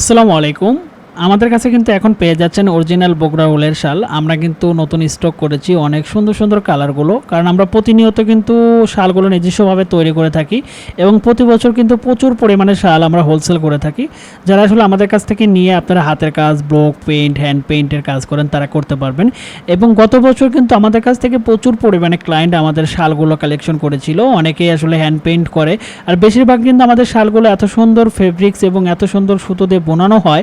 আসসালামু আলাইকুম। আমাদের কাছে কিন্তু এখন পেয়ে যাচ্ছেন অরিজিনাল বগুড়া উলের শাল। আমরা কিন্তু নতুন স্টক করেছি অনেক সুন্দর সুন্দর কালারগুলো কারণ আমরা প্রতিনিয়ত কিন্তু শালগুলো নিজস্বভাবে তৈরি করে থাকি এবং প্রতি বছর কিন্তু প্রচুর পরিমাণে শাল আমরা হোলসেল করে থাকি। যারা আসলে আমাদের কাছ থেকে নিয়ে আপনারা হাতের কাজ ব্লক পেইন্ট হ্যান্ড পেইন্টের কাজ করেন, তারা করতে পারবেন। এবং গত বছর কিন্তু আমাদের কাছ থেকে প্রচুর পরিমাণে ক্লায়েন্ট আমাদের শালগুলো কালেকশন করেছিল। অনেকেই আসলে হ্যান্ড পেইন্ট করে। আর বেশিরভাগ কিন্তু আমাদের শালগুলো এত সুন্দর ফেব্রিক্স এবং এত সুন্দর সুতো দিয়ে বোনানো হয়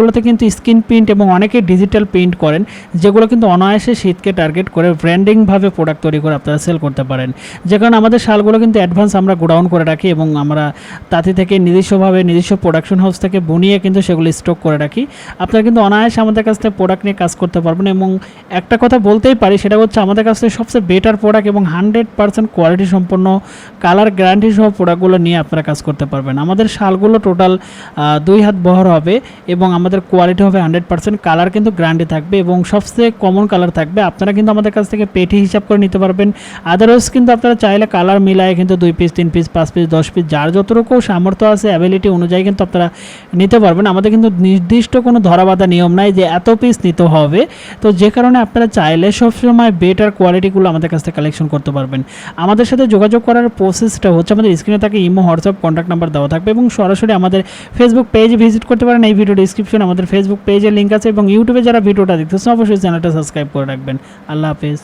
যেগুলোতে কিন্তু স্ক্রিন প্রিন্ট এবং অনেকে ডিজিটাল প্রিন্ট করেন, যেগুলো কিন্তু অনায়াসে শীতকে টার্গেট করে ব্র্যান্ডিংভাবে প্রোডাক্ট তৈরি করে আপনারা সেল করতে পারেন। যে কারণে আমাদের শালগুলো কিন্তু অ্যাডভান্স আমরা গোডাউন করে রাখি এবং আমরা তাতে থেকে নিজস্বভাবে নিজস্ব প্রোডাকশন হাউস থেকে বুনিয়ে কিন্তু সেগুলো স্টক করে রাখি। আপনারা কিন্তু অনায়াসে আমাদের কাছ থেকে প্রোডাক্ট নিয়ে কাজ করতে পারবেন এবং একটা কথা বলতেই পারি, সেটা হচ্ছে আমাদের কাছ থেকে সবচেয়ে বেটার প্রোডাক্ট এবং হান্ড্রেড পার্সেন্ট কোয়ালিটি সম্পন্ন কালার গ্যারান্টি সহ প্রোডাক্টগুলো নিয়ে আপনারা কাজ করতে পারবেন। আমাদের শালগুলো টোটাল দুই হাত বহর হবে এবং আমাদের কোয়ালিটি হবে হান্ড্রেড পার্সেন্ট কালার কিন্তু গ্যারান্টি থাকবে এবং সবচেয়ে কমন কালার থাকবে। আপনারা কিন্তু আমাদের কাছ থেকে পেটি হিসাব করে নিতে পারবেন। আদারওয়াইজ কিন্তু আপনারা চাইলে কালার মিলায় কিন্তু দুই পিস তিন পিস পাঁচ পিস দশ পিস যার যতটুকু সামর্থ্য আছে অ্যাবিলিটি অনুযায়ী কিন্তু আপনারা নিতে পারবেন। আমাদের কিন্তু নির্দিষ্ট কোনো ধরাবাধা নিয়ম নাই যে এত পিস নিতে হবে। তো যে কারণে আপনারা চাইলে সবসময় বেটার কোয়ালিটিগুলো আমাদের কাছ থেকে কালেকশন করতে পারবেন। আমাদের সাথে যোগাযোগ করার প্রসেসটা হচ্ছে আমাদের স্ক্রিনে থাকে ইমো, হোয়াটসঅ্যাপ কন্ট্যাক্ট নাম্বার দেওয়া থাকবে এবং সরাসরি আমাদের ফেসবুক পেজ ভিজিট করতে পারেন। এই ভিডিও ডিসক্রিপশন আমাদের ফেসবুক পেজের লিঙ্ক আছে এবং ইউটিউবে যারা ভিডিওটা দেখতেছেন, অবশ্যই চ্যানেলটা সাবস্ক্রাইব করে রাখবেন। আল্লাহ হাফেজ।